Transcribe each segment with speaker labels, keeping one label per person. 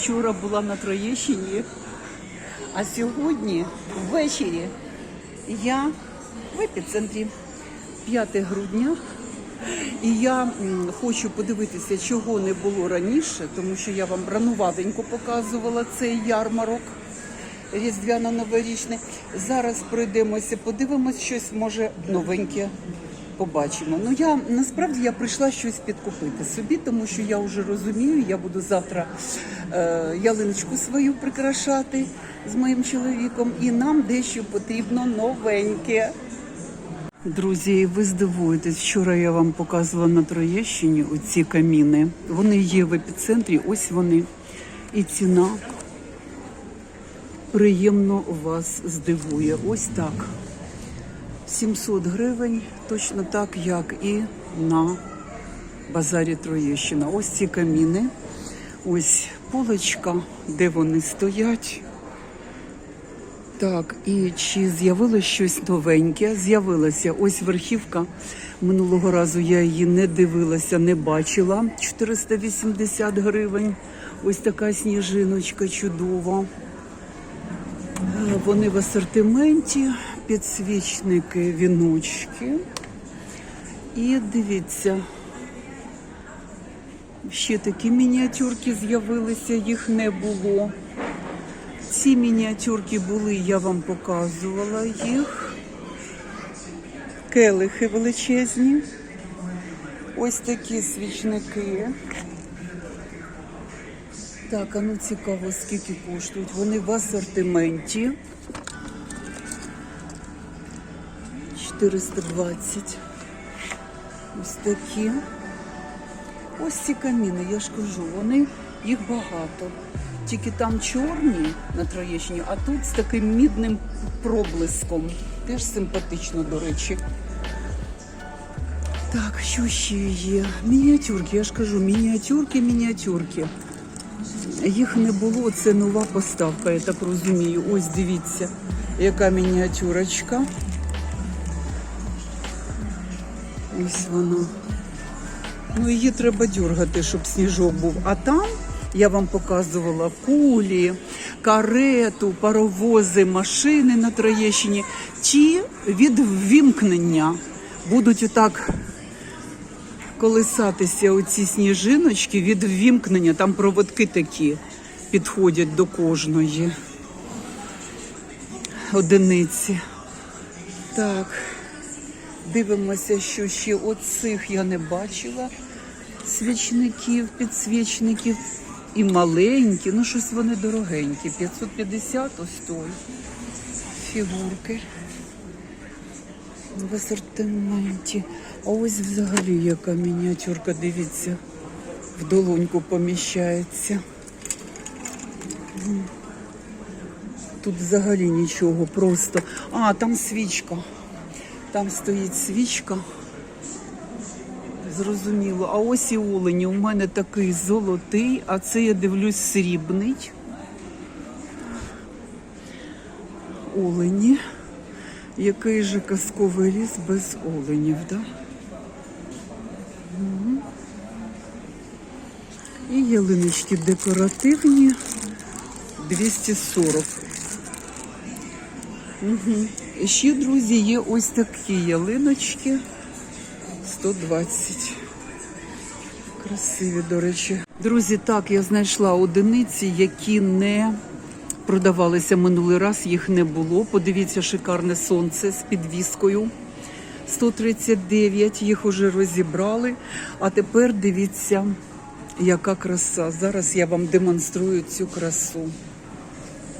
Speaker 1: вчора була на Троєщині, а сьогодні ввечері я в епіцентрі 5 грудня. І я хочу подивитися, чого не було раніше, тому що я вам рануватенько показувала цей ярмарок різдвяно-новорічний. Зараз пройдемося, подивимось щось, може, новеньке побачимо. Ну я насправді я прийшла щось підкупити собі, тому що я вже розумію, я буду завтра е, ялиночку свою прикрашати з моїм чоловіком, і нам дещо потрібно новеньке. Друзі, ви здивуєтесь, вчора я вам показувала на Троєщині оці каміни. Вони є в епіцентрі, ось вони. І ціна приємно вас здивує. Ось так. 700 гривень, точно так, як і на базарі Троєщина. Ось ці каміни, ось полочка, де вони стоять. Так, і чи з'явилось щось новеньке? З'явилася ось верхівка. Минулого разу я її не дивилася, не бачила. 480 гривень. Ось така сніжиночка чудова. Е, Вони в асортименті, підсвічники, віночки. І дивіться, ще такі мініатюрки з'явилися, їх не було. Ці мініатюрки були, я вам показувала їх. Келихи величезні. Ось такі свічники. Так, а ну цікаво, скільки коштують. Вони в асортименті. 420. Ось такі. Ось ці каміни, я ж кажу, вони їх багато. Тільки там чорні на Троєщині, а тут з таким мідним проблиском. Теж симпатично, до речі. Так, що ще є? Мініатюрки, я ж кажу, мініатюрки, мініатюрки. Їх не було, це нова поставка, я так розумію. Ось дивіться, яка мініатюрочка. Ось вона. Ну, її треба дергати, щоб сніжок був. А там я вам показувала кулі, карету, паровози, машини на Троєщині. Ті від ввімкнення будуть отак колисатися оці сніжиночки від ввімкнення. Там проводки такі підходять до кожної одиниці. Так. Дивимося, що ще оцих я не бачила. Свічників, підсвічників і маленькі, ну щось вони дорогенькі. 550 ось той. Фігурки в асортименті. А ось взагалі яка мініатюрка, дивіться, в долоньку поміщається. Тут взагалі нічого, просто. А, там свічка. Там стоїть свічка. Зрозуміло. А ось і олені. У мене такий золотий, а це я дивлюсь срібний. Олені. Який же казковий ліс без оленів, да? Мгм. І ялиночки декоративні 240. Угу. Ще, друзі, є ось такі ялиночки 120. Красиві, до речі. Друзі, так, я знайшла одиниці, які не продавалися минулий раз, їх не було. Подивіться, шикарне сонце з підвіскою. 139, їх уже розібрали. А тепер дивіться, яка краса. Зараз я вам демонструю цю красу.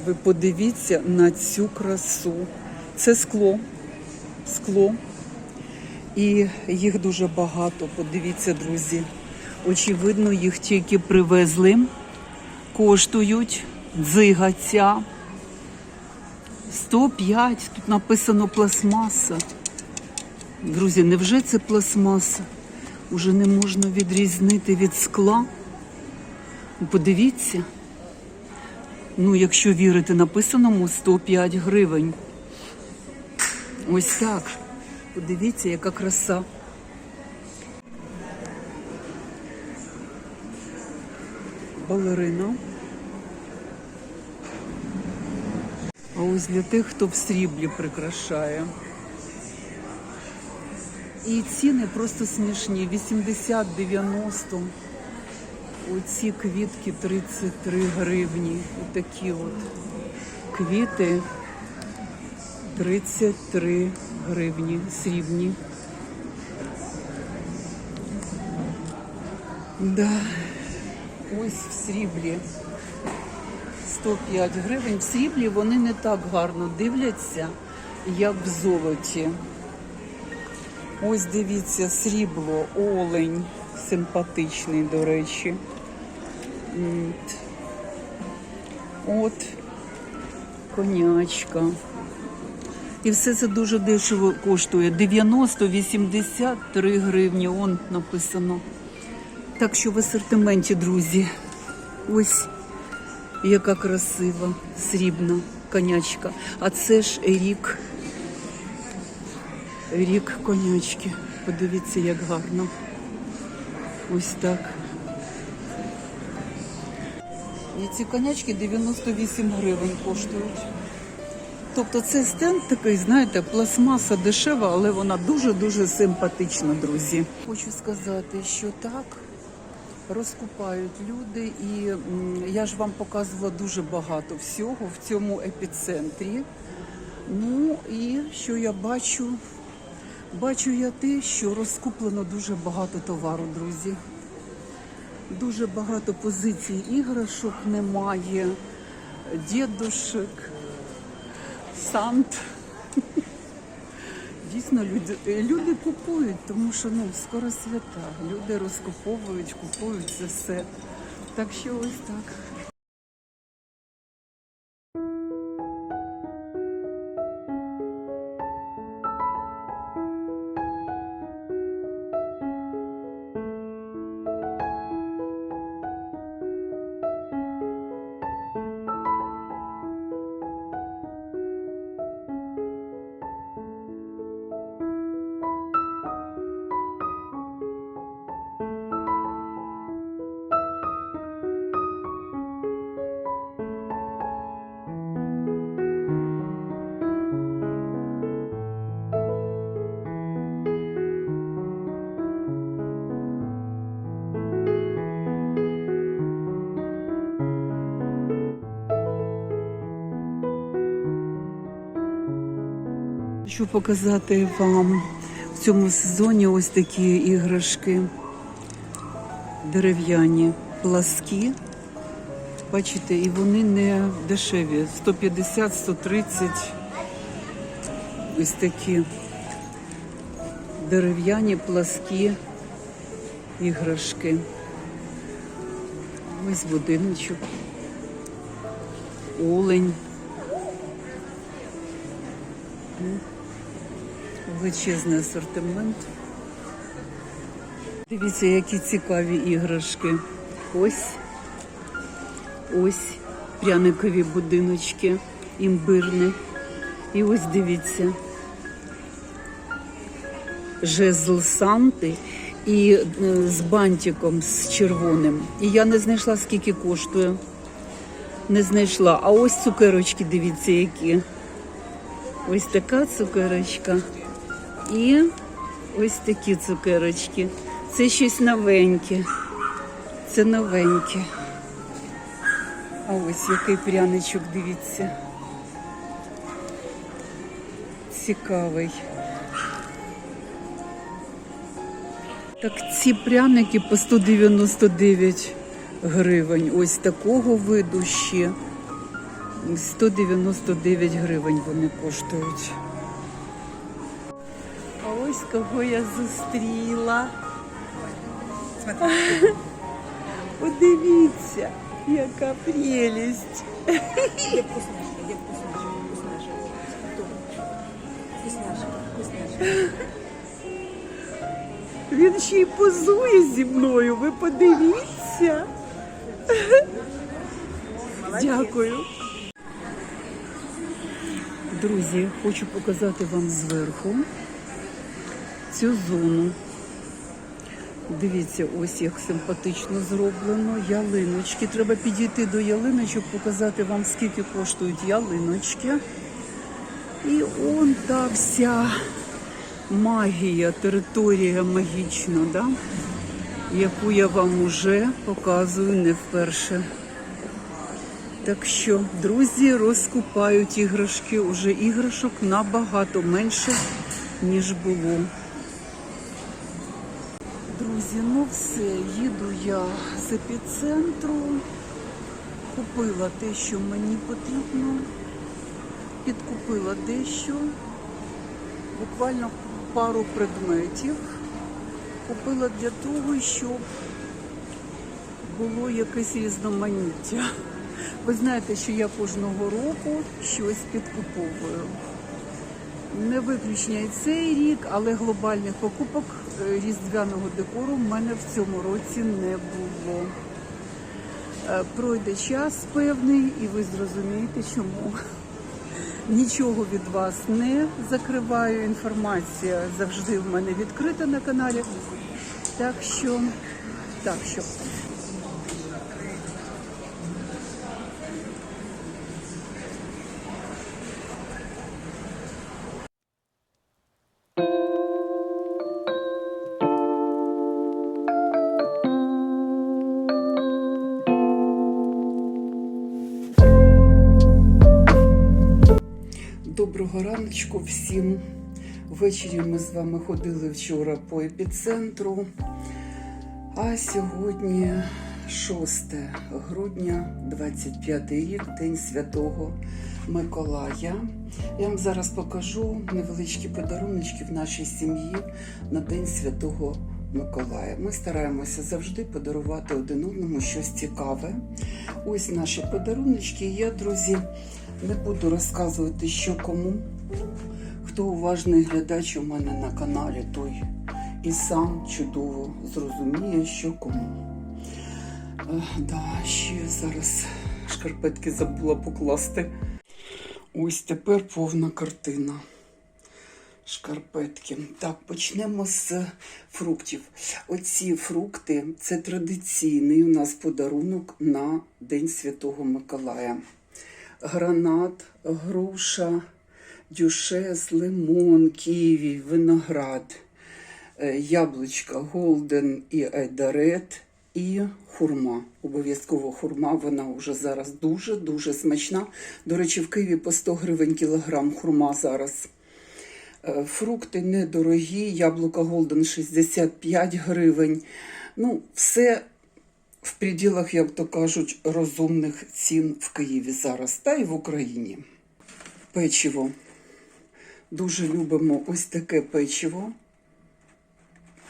Speaker 1: Ви подивіться на цю красу. Це скло. Скло. І їх дуже багато. Подивіться, друзі. Очевидно, їх тільки привезли. Коштують дзига 105. Тут написано пластмаса. Друзі, невже це пластмаса? Уже не можна відрізнити від скла. Подивіться ну, якщо вірити написаному, 105 гривень. Ось так. Подивіться, яка краса. Балерина. А ось для тих, хто в сріблі прикрашає. І ціни просто смішні. 80-90. Оці квітки 33 гривні. Отакі от квіти 33 гривні срібні. Да. Ось в сріблі 105 гривень. В сріблі вони не так гарно дивляться, як в золоті. Ось дивіться, срібло, олень, симпатичний, до речі. От конячка. І все це дуже дешево коштує. 90-83 гривні. Он написано. Так що в асортименті, друзі. Ось яка красива, срібна конячка. А це ж рік. Рік конячки. Подивіться, як гарно. Ось так. І ці конячки 98 гривень коштують. Тобто це стенд такий, знаєте, пластмаса дешева, але вона дуже-дуже симпатична, друзі. Хочу сказати, що так розкупають люди, і я ж вам показувала дуже багато всього в цьому епіцентрі. Ну і що я бачу? Бачу я те, що розкуплено дуже багато товару, друзі. Дуже багато позицій іграшок немає, дідушек, сант. Дійсно, люди, люди купують, тому що ну, скоро свята. Люди розкуповують, купують це все. Так що ось так. Хочу показати вам в цьому сезоні ось такі іграшки дерев'яні, пласкі. Бачите, і вони не дешеві. 150-130. Ось такі дерев'яні пласкі іграшки. Ось будиночок. Олень. Величезний асортимент. Дивіться, які цікаві іграшки. Ось. Ось пряникові будиночки, імбирні. І ось дивіться. Жезл Санти і е, з бантиком з червоним. І я не знайшла, скільки коштує. Не знайшла. А ось цукерочки, дивіться, які. Ось така цукерочка. І ось такі цукерочки. Це щось новеньке. Це новеньке. А ось який пряничок, дивіться. Цікавий. Так ці пряники по 199 гривень. Ось такого виду ще. 199 гривень вони коштують. Ось кого я зустріла. Подивіться, яка прелість. Він ще й позує зі мною. Ви подивіться. Дякую. Друзі, хочу показати вам зверху цю зону. Дивіться, ось як симпатично зроблено. Ялиночки. Треба підійти до ялиночок, показати вам, скільки коштують ялиночки. І он та вся магія, територія магічна, да? яку я вам уже показую не вперше. Так що, друзі, розкупають іграшки. Уже іграшок набагато менше, ніж було. Друзі, ну все, їду я з епіцентру. Купила те, що мені потрібно. Підкупила дещо. Буквально пару предметів. Купила для того, щоб було якесь різноманіття. Ви знаєте, що я кожного року щось підкуповую. Не виключення і цей рік, але глобальних покупок різдвяного декору в мене в цьому році не було. Е, Пройде час певний, і ви зрозумієте, чому. Нічого від вас не закриваю. Інформація завжди в мене відкрита на каналі. Так що, так що. Доброго раночку всім. Ввечері ми з вами ходили вчора по епіцентру. А сьогодні 6 грудня, 25 рік, День Святого Миколая. Я вам зараз покажу невеличкі подарунки в нашій сім'ї на День Святого Миколая. Ми стараємося завжди подарувати один одному щось цікаве. Ось наші подарунки. Я, друзі, не буду розказувати, що кому. Хто уважний глядач у мене на каналі, той і сам чудово зрозуміє, що кому. Е, да, ще зараз шкарпетки забула покласти. Ось тепер повна картина. Шкарпетки. Так, почнемо з фруктів. Оці фрукти це традиційний у нас подарунок на День Святого Миколая. Гранат, груша, дюшес, лимон, ківі, виноград, е, яблучка, голден і айдарет, і хурма. Обов'язково хурма, вона вже зараз дуже-дуже смачна. До речі, в Києві по 100 гривень кілограм хурма зараз. Е, Фрукти недорогі, яблука Голден 65 гривень. Ну, все в пределах, як то кажуть, розумних цін в Києві зараз та й в Україні. Печиво. Дуже любимо ось таке печиво.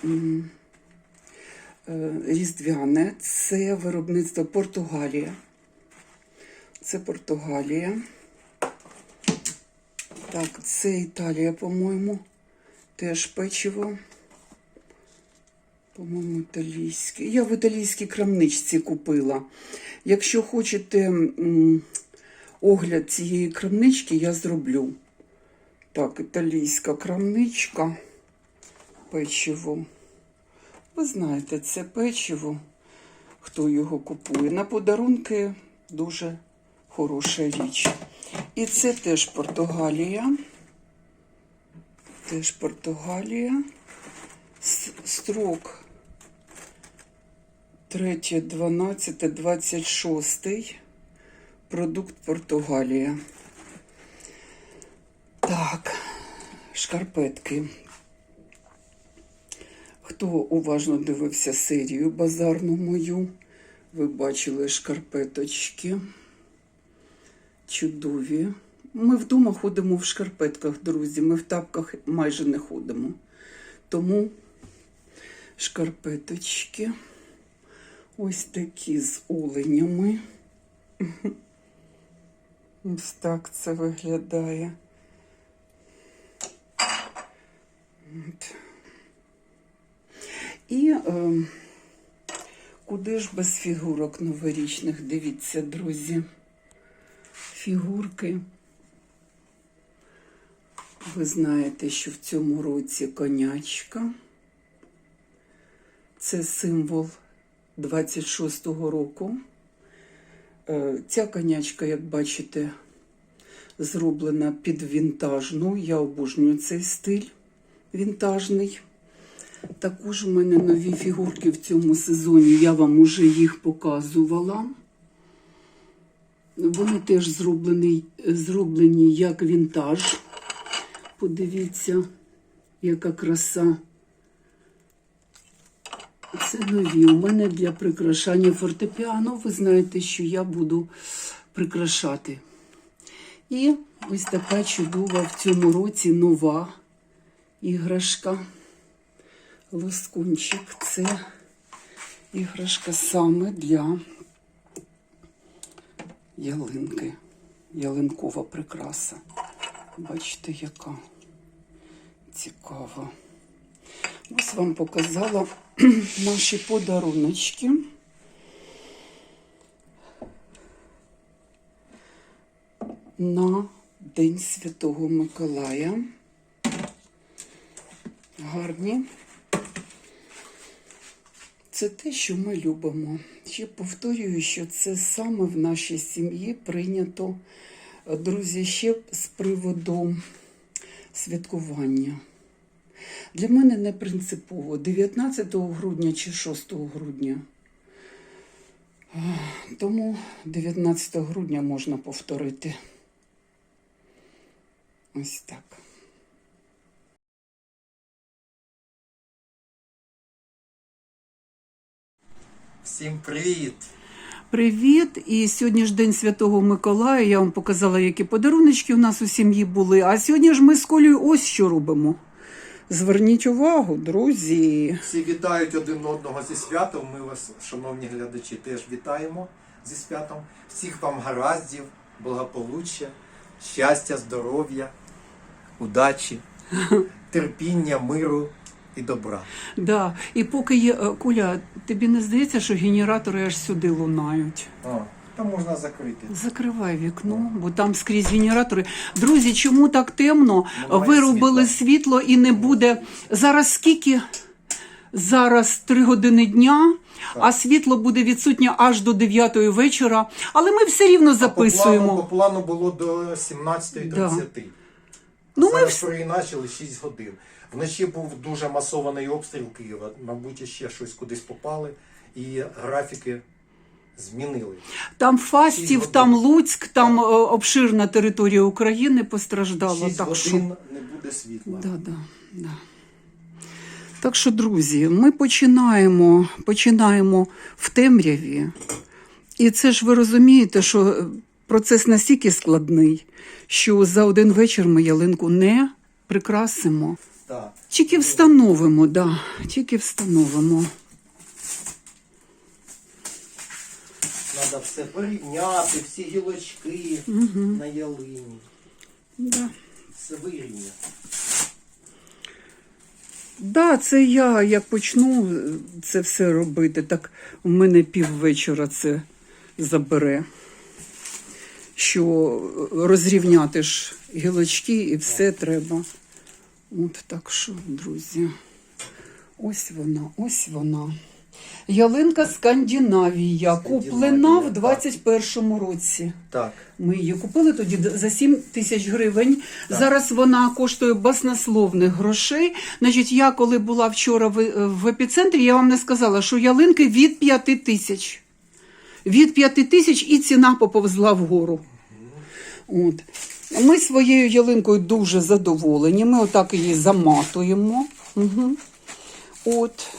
Speaker 1: Е, Різдвяне. Це виробництво Португалія. Це Португалія. Так, це Італія, по-моєму. Теж печиво. По-моєму, італійське. Я в італійській крамничці купила. Якщо хочете огляд цієї крамнички, я зроблю. Так, італійська крамничка. Печиво. Ви знаєте, це печиво, хто його купує. На подарунки дуже хороша річ. І це теж Португалія. Теж Португалія. Строк 3, 12, 26. Продукт Португалія. Так, шкарпетки. Хто уважно дивився серію базарну мою, ви бачили шкарпеточки. Чудові. Ми вдома ходимо в шкарпетках, друзі. Ми в тапках майже не ходимо. Тому шкарпеточки. Ось такі з оленями. Ось так це виглядає. От. І е, куди ж без фігурок новорічних? Дивіться, друзі. Фігурки. Ви знаєте, що в цьому році конячка. Це символ 26-го року. Е, Ця конячка, як бачите, зроблена під вінтажну. Я обожнюю цей стиль вінтажний. Також у мене нові фігурки в цьому сезоні. Я вам уже їх показувала. Вони теж зроблені, зроблені як вінтаж. Подивіться, яка краса. Це нові. У мене для прикрашання фортепіано. Ви знаєте, що я буду прикрашати. І ось така чудова в цьому році нова іграшка. Лоскунчик. Це іграшка саме для ялинки. Ялинкова прикраса. Бачите, яка цікава. Ось вам показала наші подаруночки. На День Святого Миколая. Гарні. Це те, що ми любимо. Ще повторюю, що це саме в нашій сім'ї прийнято, друзі, ще з приводу святкування. Для мене не принципово 19 грудня чи 6 грудня. Тому 19 грудня можна повторити. Ось так.
Speaker 2: Всім привіт!
Speaker 1: Привіт! І сьогодні ж День Святого Миколая. Я вам показала, які подаруночки у нас у сім'ї були. А сьогодні ж ми з Колею ось що робимо. Зверніть увагу, друзі.
Speaker 2: Всі вітають один одного зі святом. Ми вас, шановні глядачі, теж вітаємо зі святом. Всіх вам гараздів, благополуччя, щастя, здоров'я, удачі, терпіння, миру і добра.
Speaker 1: Да. І поки є е, Коля, тобі не здається, що генератори аж сюди лунають.
Speaker 2: О, там можна закрити.
Speaker 1: Закривай вікно, бо там скрізь генератори. Друзі, чому так темно?
Speaker 2: Немає
Speaker 1: Вирубили світло і не буде. Зараз скільки? Зараз три години дня, а світло буде відсутнє аж до 9 вечора. Але ми все рівно
Speaker 2: А По
Speaker 1: записуємо.
Speaker 2: плану, по плану було до 17.30.
Speaker 1: Ну, ми
Speaker 2: Зараз
Speaker 1: вс-
Speaker 2: переіначили 6 годин. Вночі був дуже масований обстріл Києва. Мабуть, ще щось кудись попали, і графіки змінили.
Speaker 1: Там Фастів, там Луцьк, там е, обширна територія України постраждала.
Speaker 2: 6
Speaker 1: Так що
Speaker 2: не буде світла.
Speaker 1: Да, да, да. Так що, друзі, ми починаємо, починаємо в темряві. І це ж ви розумієте, що е, процес настільки складний, що за один вечір ми ялинку не прикрасимо.
Speaker 2: Так.
Speaker 1: Тільки встановимо, да, тільки встановимо.
Speaker 2: Треба все порівняти, всі гілочки на ялині.
Speaker 1: Да.
Speaker 2: Все вирівняти.
Speaker 1: Да, це я як почну е, це все робити, так у мене піввечора це забере. Що е, розрівняти ж гілочки і все треба. От так що, друзі. Ось вона, ось вона. Ялинка Скандинавія, куплена в
Speaker 2: так.
Speaker 1: 21-му році.
Speaker 2: Так.
Speaker 1: Ми її купили тоді за 7 тисяч гривень. Зараз вона коштує баснословних грошей. Значить, я коли була вчора в, в епіцентрі, я вам не сказала, що ялинки від 5 тисяч. Від 5 тисяч і ціна поповзла вгору. От. Ми своєю ялинкою дуже задоволені. Ми отак її заматуємо. Угу. От.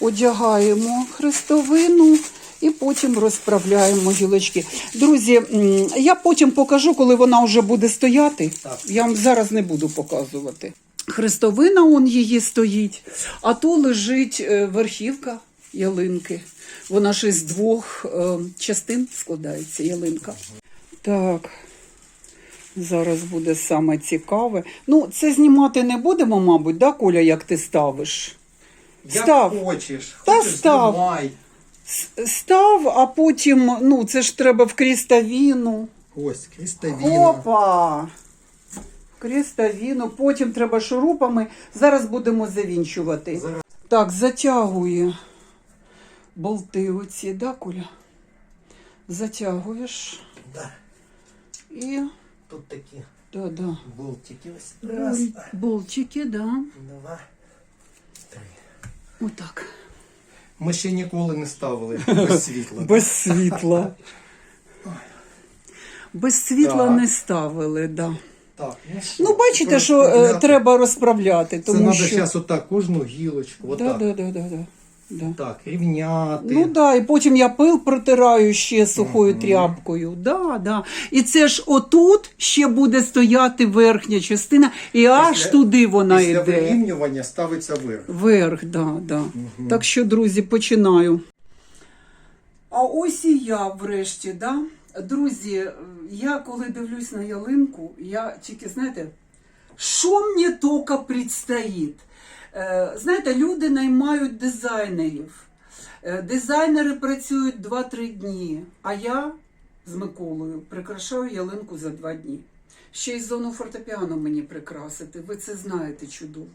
Speaker 1: Одягаємо хрестовину і потім розправляємо гілочки. Друзі, я потім покажу, коли вона вже буде стояти.
Speaker 2: Так.
Speaker 1: Я вам зараз не буду показувати. Хрестовина он її стоїть, а то лежить е, верхівка ялинки. Вона ж із двох е, частин складається ялинка. Так. Зараз буде саме цікаве. Ну, це знімати не будемо, мабуть, да, Коля, як ти ставиш?
Speaker 2: Як
Speaker 1: Став.
Speaker 2: хочеш,
Speaker 1: Та
Speaker 2: хочеш
Speaker 1: став.
Speaker 2: знімай.
Speaker 1: С- Став, а потім, ну, це ж треба в крістовіну.
Speaker 2: Ось, крістовіна.
Speaker 1: Опа! Крістовіну, потім треба шурупами. Зараз будемо завінчувати.
Speaker 2: Зараз
Speaker 1: Так, затягує болти оці, да, Коля? Затягуєш
Speaker 2: Да.
Speaker 1: і.
Speaker 2: Тут такі
Speaker 1: Да, да.
Speaker 2: болтики. Ось. Раз,
Speaker 1: Болтики, да.
Speaker 2: два.
Speaker 1: Отак.
Speaker 2: Ми ще ніколи не ставили без світла.
Speaker 1: Без світла. Без світла
Speaker 2: Так.
Speaker 1: не ставили, да.
Speaker 2: Так, ну, що,
Speaker 1: Ну, бачите, що е, треба розправляти,
Speaker 2: Це треба
Speaker 1: що.
Speaker 2: зараз отак, кожну гілочку,
Speaker 1: Да,
Speaker 2: отак.
Speaker 1: да, да, да, да. Да.
Speaker 2: Так, рівняти.
Speaker 1: Ну да, і потім я пил протираю ще сухою тряпкою. Да, да. І це ж отут ще буде стояти верхня частина, і аж
Speaker 2: Після-
Speaker 1: туди вона
Speaker 2: Після
Speaker 1: йде.
Speaker 2: вирівнювання ставиться вверх.
Speaker 1: Вверх, да, да. Так що, друзі, починаю. А ось і я врешті, да? Друзі, я коли дивлюсь на ялинку, я тільки, знаєте, що мені тільки предстоїть? Е, знаєте, люди наймають дизайнерів. Е, Дизайнери працюють 2-3 дні, а я з Миколою прикрашаю ялинку за 2 дні. Ще й зону фортепіано мені прикрасити, ви це знаєте чудово.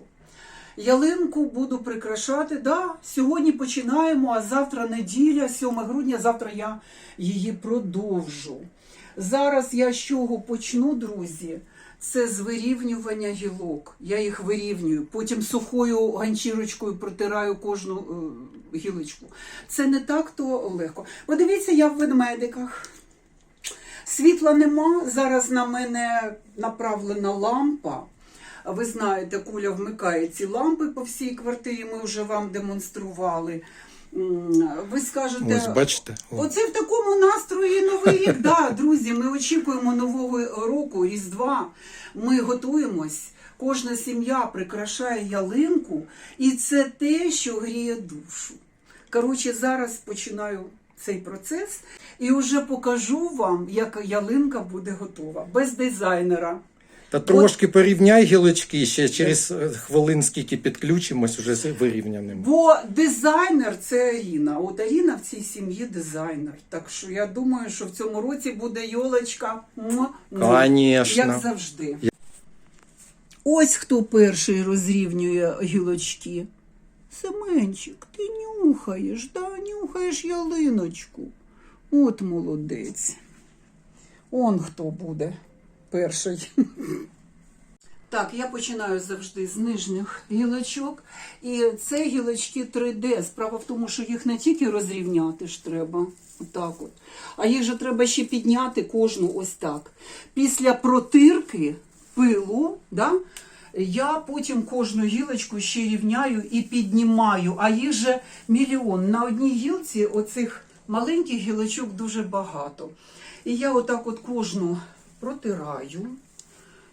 Speaker 1: Ялинку буду прикрашати. Да, сьогодні починаємо, а завтра неділя, 7 грудня, завтра я її продовжу. Зараз я з чого почну, друзі? Це з вирівнювання гілок. Я їх вирівнюю. Потім сухою ганчірочкою протираю кожну е, гілочку. Це не так то легко. Подивіться, я в ведмедиках. Світла нема. Зараз на мене направлена лампа. Ви знаєте, Куля вмикає ці лампи по всій квартирі. Ми вже вам демонстрували. Ви скажете,
Speaker 2: Ось бачите.
Speaker 1: Оце в такому настрої новий рік. Да, друзі, ми очікуємо нового року, Різдва. Ми готуємось. Кожна сім'я прикрашає ялинку, і це те, що гріє душу. Коротше, зараз починаю цей процес і вже покажу вам, як ялинка буде готова без дизайнера.
Speaker 2: Та трошки порівняй гілочки, ще через е, хвилин скільки підключимось, уже з вирівняним.
Speaker 1: Бо дизайнер це Аріна. От Аріна в цій сім'ї дизайнер. Так що я думаю, що в цьому році буде йолочка.
Speaker 2: Конечно.
Speaker 1: Як завжди. Ось хто перший розрівнює гілочки. Семенчик, ти нюхаєш, да, нюхаєш ялиночку. От молодець. Он хто буде перший. Так, я починаю завжди з нижніх гілочок. І це гілочки 3D. Справа в тому, що їх не тільки розрівняти ж треба, отак от, а їх же треба ще підняти кожну ось так. Після протирки пилу, да, я потім кожну гілочку ще рівняю і піднімаю, а їх же мільйон. На одній гілці оцих маленьких гілочок дуже багато. І я отак от кожну протираю.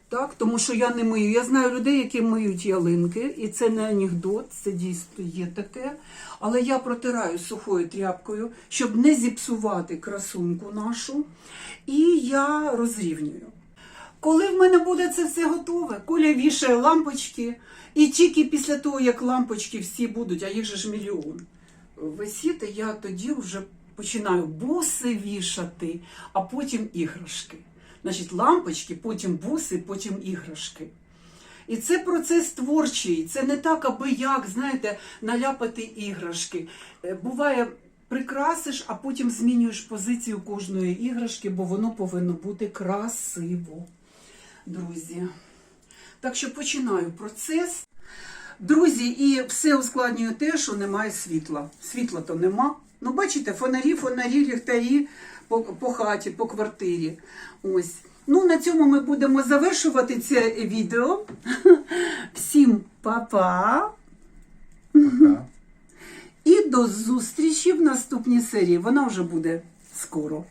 Speaker 1: Так, тому що я не мию. Я знаю людей, які миють ялинки, і це не анекдот, це дійсно є таке. Але я протираю сухою тряпкою, щоб не зіпсувати красунку нашу. І я розрівнюю. Коли в мене буде це все готове, Коля вішає лампочки, і тільки після того, як лампочки всі будуть, а їх же ж мільйон, висіти, я тоді вже починаю буси вішати, а потім іграшки. Значить, лампочки, потім буси, потім іграшки. І це процес творчий, це не так, аби як, знаєте, наляпати іграшки. Е, Буває, прикрасиш, а потім змінюєш позицію кожної іграшки, бо воно повинно бути красиво. Друзі. Так що починаю процес. Друзі, і все ускладнює те, що немає світла. Світла то нема. Ну, бачите, фонарі, фонарі, ліхтарі по, по хаті, по квартирі. Ось. Ну, на цьому ми будемо завершувати це відео. Всім па-па. І до зустрічі в наступній серії. Вона вже буде скоро.